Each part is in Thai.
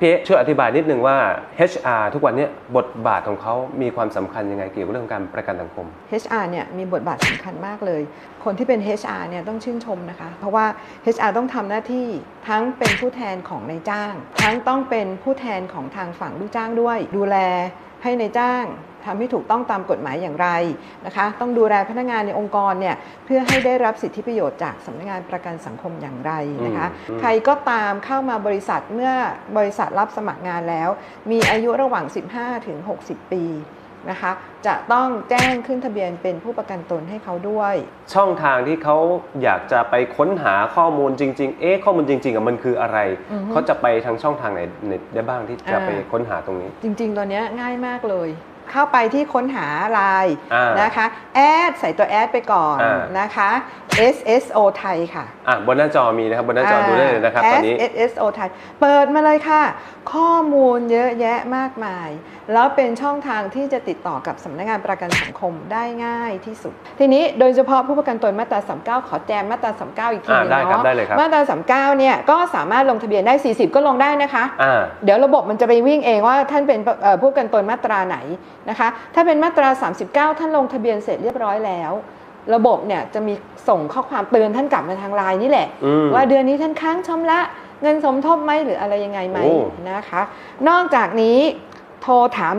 พี่เอ๊ช่วยอธิบายนิดนึงว่า HR ทุกวันนี้บทบาทของเขามีความสำคัญยังไงเกี่ยวกับเรื่องการประกันสังคม HR เนี่ยมีบทบาทสำคัญมากเลย คนที่เป็น HR เนี่ยต้องชื่นชมนะคะ เพราะว่า HR ต้องทำหน้าที่ทั้งเป็นผู้แทนของนายจ้าง ทั้งต้องเป็นผู้แทนของทางฝั่งลูกจ้างด้วย ดูแล ให้นายจ้างทำให้ถูกต้องตามกฎหมายอย่างไรนะคะ ต้องดูแลพนักงานในองค์กรเนี่ยเพื่อให้ได้รับสิทธิประโยชน์จากสำนักงานประกันสังคมอย่างไรนะคะอืมใครก็ตามเข้ามาบริษัทเมื่อบริษัทรับสมัครงานแล้ว มีอายุระหว่าง 15 ถึง 60 ปี นะคะ จะต้องแจ้งขึ้นทะเบียนเป็นผู้ประกันตนให้เขาด้วย ช่องทางที่เขาอยากจะไปค้นหาข้อมูลจริง ๆ เอ๊ะข้อมูลจริงๆอะมันคืออะไร อือฮึ เขาจะไปทางช่องทางไหนได้บ้างที่จะอ่าไปค้นหาตรงนี้ จริง ๆ ตัวเนี้ยง่ายมากเลย เข้าไปที่ค้นหาไลน์อ่านนะคะแอดใส่ตัวแอดไปก่อนอ่านนะคะ SSO ไทยค่ะอะ บนหน้าจอมีนะครับ บนหน้าจอดูได้เลยนะครับตอนนี้ SSO ไทย เปิดมาเลยค่ะ ข้อมูลเยอะแยะมากมาย แล้วเป็นช่องทางที่จะติดต่อกับสำนักงานประกันสังคมได้ง่ายที่สุด ทีนี้โดยเฉพาะผู้ประกันตนมาตรา 39 ขอแจมมาตรา 39 อีกทีหนึงอ่าได้ครับเนาะได้เลยครับมาตรา 39 เนี่ยก็สามารถลงทะเบียนได้ 40 ก็ลงได้นะคะอ่าเดี๋ยวระบบมันจะไปวิ่งเองว่าท่านเป็นเอ่อผู้ประกันตนมาตราไหนนะคะ ถ้าเป็นมาตรา 39 ท่านลงทะเบียนเสร็จเรียบร้อยแล้ว ระบบเนี่ยจะมีส่งข้อความเตือนท่านกลับมาทางไลน์นี่แหละอืมว่าเดือนนี้ท่านค้างชำระเงินสมทบไหมหรืออะไรยังไงไหมโอ้นะคะ นอกจากนี้โทรถาม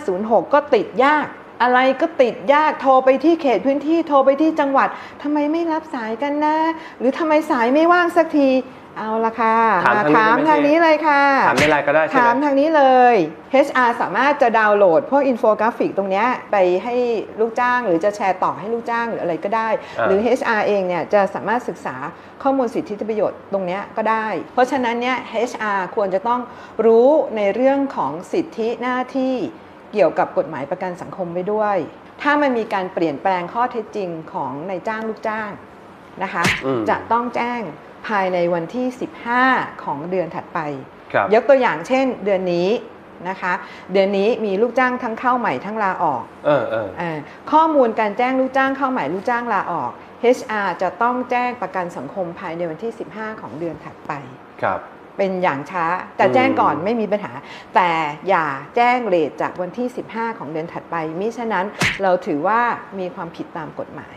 1506 ก็ติดยาก อะไรก็ติดยากโทรไปที่เขตพื้นที่โทรไปที่จังหวัดทำไมไม่รับสายกันนะ หรือทำไมสายไม่ว่างสักทีเอาละค่ะถามมาทางนี้ถามได้ไหมทางนี้เลยค่ะ ถามในไลน์ก็ได้ใช่ถามไหมทางนี้เลย HR สามารถจะดาวน์โหลด พวกอินโฟกราฟิกตรงเนี้ยไปให้ลูกจ้าง หรือจะแชร์ต่อให้ลูกจ้างหรืออะไรก็ได้อ่าหรือ HR เองเนี่ยจะสามารถศึกษาข้อมูลสิทธิประโยชน์ตรงเนี้ยก็ได้ เพราะฉะนั้นเนี่ย HR ควรจะต้องรู้ในเรื่องของสิทธิหน้าที่ เกี่ยวกับกฎหมายประกันสังคมไว้ด้วย ถ้ามันมีการเปลี่ยนแปลงข้อเท็จจริงของนายจ้างลูกจ้างนะคะอืมจะต้องแจ้งภายในวันที่ 15 ของเดือนถัดไปครับยกตัวอย่างเช่นเดือนนี้นะคะ เดือนนี้มีลูกจ้างทั้งเข้าใหม่ทั้งลาออกเออเอออาข้อมูลการแจ้งลูกจ้างเข้าใหม่ลูกจ้างลาออก HR จะต้องแจ้งประกันสังคมภายในวันที่ 15 ของเดือนถัดไป ครับ เป็นอย่างช้า แต่อืมแจ้งก่อนไม่มีปัญหา แต่อย่าแจ้งเลทจากวันที่ 15 ของเดือนถัดไปมิฉะนั้นเราถือว่ามีความผิดตามกฎหมาย